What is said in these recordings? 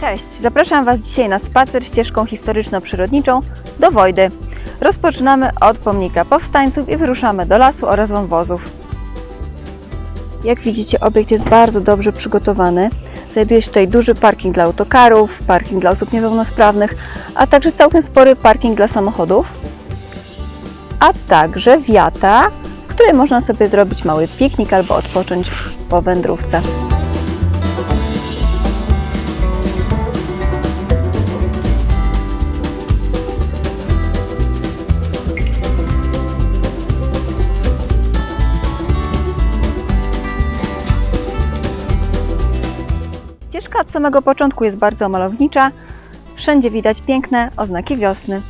Cześć, zapraszam Was dzisiaj na spacer ścieżką historyczno-przyrodniczą do Wojdy. Rozpoczynamy od pomnika powstańców i wyruszamy do lasu oraz wąwozów. Jak widzicie, obiekt jest bardzo dobrze przygotowany. Znajduje się tutaj duży parking dla autokarów, parking dla osób niepełnosprawnych, a także całkiem spory parking dla samochodów, a także wiata, w której można sobie zrobić mały piknik albo odpocząć po wędrówce. Od samego początku jest bardzo malownicza. Wszędzie widać piękne oznaki wiosny.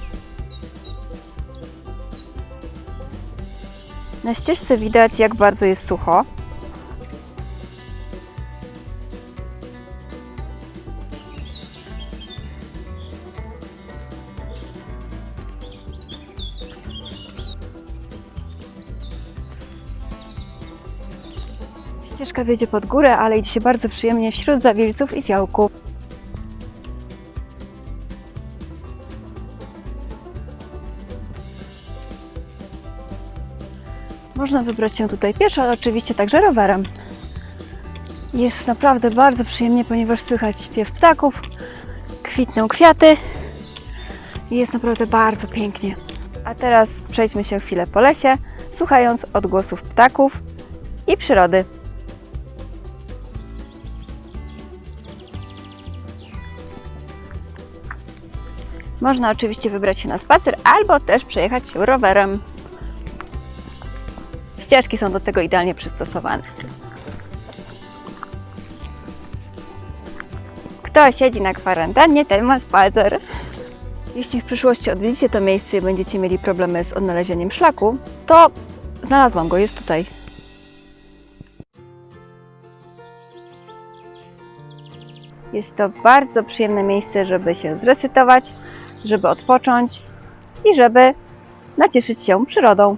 Na ścieżce widać, jak bardzo jest sucho. Ścieżka wiedzie pod górę, ale idzie się bardzo przyjemnie wśród zawilców i fiołków. Można wybrać się tutaj pieszo, ale oczywiście także rowerem. Jest naprawdę bardzo przyjemnie, ponieważ słychać śpiew ptaków, kwitną kwiaty jest naprawdę bardzo pięknie. A teraz przejdźmy się chwilę po lesie, słuchając odgłosów ptaków i przyrody. Można oczywiście wybrać się na spacer albo też przejechać się rowerem. Ścieżki są do tego idealnie przystosowane. Kto siedzi na kwarantannie, ten ma spacer. Jeśli w przyszłości odwiedzicie to miejsce i będziecie mieli problemy z odnalezieniem szlaku, to znalazłam go, jest tutaj. Jest to bardzo przyjemne miejsce, żeby się zresetować, żeby odpocząć i żeby nacieszyć się przyrodą.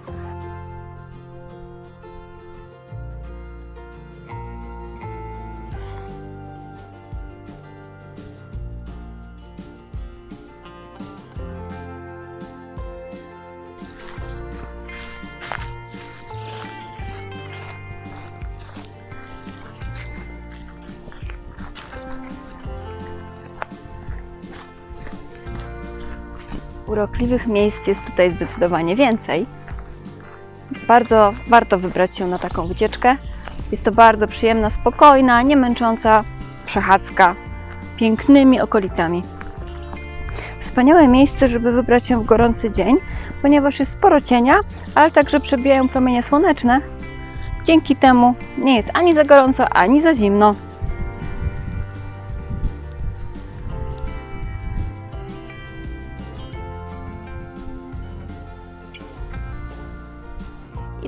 Urokliwych miejsc jest tutaj zdecydowanie więcej. Bardzo warto wybrać się na taką wycieczkę. Jest to bardzo przyjemna, spokojna, nie męcząca przechadzka pięknymi okolicami. Wspaniałe miejsce, żeby wybrać się w gorący dzień, ponieważ jest sporo cienia, ale także przebijają promienie słoneczne. Dzięki temu nie jest ani za gorąco, ani za zimno.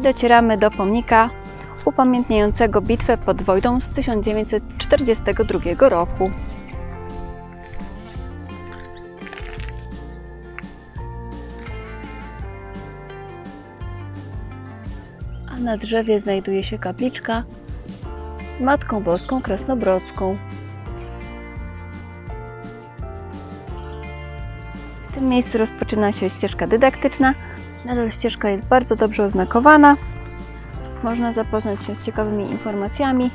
Docieramy do pomnika upamiętniającego bitwę pod Wojdą z 1942 roku. A na drzewie znajduje się kapliczka z Matką Boską Krasnobrodzką. W tym miejscu rozpoczyna się ścieżka dydaktyczna, Nadal ścieżka jest bardzo dobrze oznakowana. Można zapoznać się z ciekawymi informacjami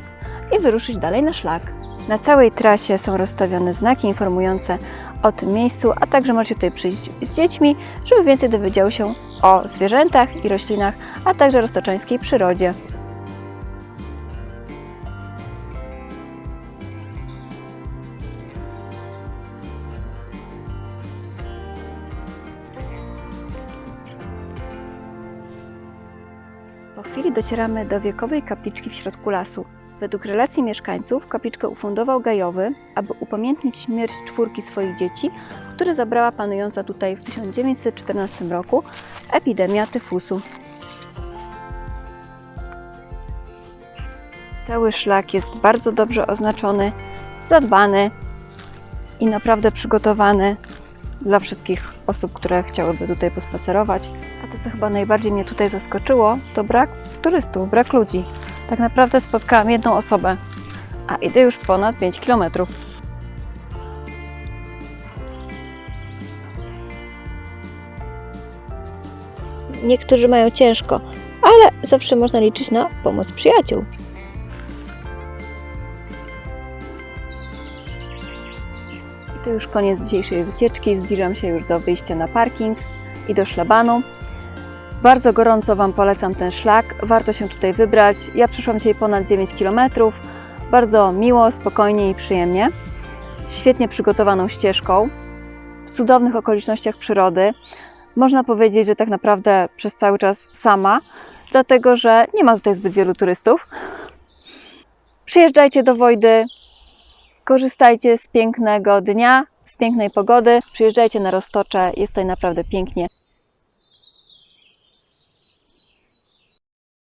i wyruszyć dalej na szlak. Na całej trasie są rozstawione znaki informujące o tym miejscu, a także możecie tutaj przyjść z dziećmi, żeby więcej dowiedziały się o zwierzętach i roślinach, a także roztoczańskiej przyrodzie. Po chwili docieramy do wiekowej kapliczki w środku lasu. Według relacji mieszkańców kapliczkę ufundował Gajowy, aby upamiętnić śmierć czwórki swoich dzieci, które zabrała panująca tutaj w 1914 roku epidemia tyfusu. Cały szlak jest bardzo dobrze oznaczony, zadbany i naprawdę przygotowany dla wszystkich osób, które chciałyby tutaj pospacerować. A to, co chyba najbardziej mnie tutaj zaskoczyło, to brak turystów, brak ludzi. Tak naprawdę spotkałam jedną osobę, a idę już ponad 5 kilometrów. Niektórzy mają ciężko, ale zawsze można liczyć na pomoc przyjaciół. To już koniec dzisiejszej wycieczki. Zbliżam się już do wyjścia na parking i do szlabanu. Bardzo gorąco Wam polecam ten szlak. Warto się tutaj wybrać. Ja przyszłam dzisiaj ponad 9 km. Bardzo miło, spokojnie i przyjemnie. Świetnie przygotowaną ścieżką, w cudownych okolicznościach przyrody. Można powiedzieć, że tak naprawdę przez cały czas sama, dlatego że nie ma tutaj zbyt wielu turystów. Przyjeżdżajcie do Wojdy, korzystajcie z pięknego dnia, z pięknej pogody. Przyjeżdżajcie na Roztocze, jest tutaj naprawdę pięknie.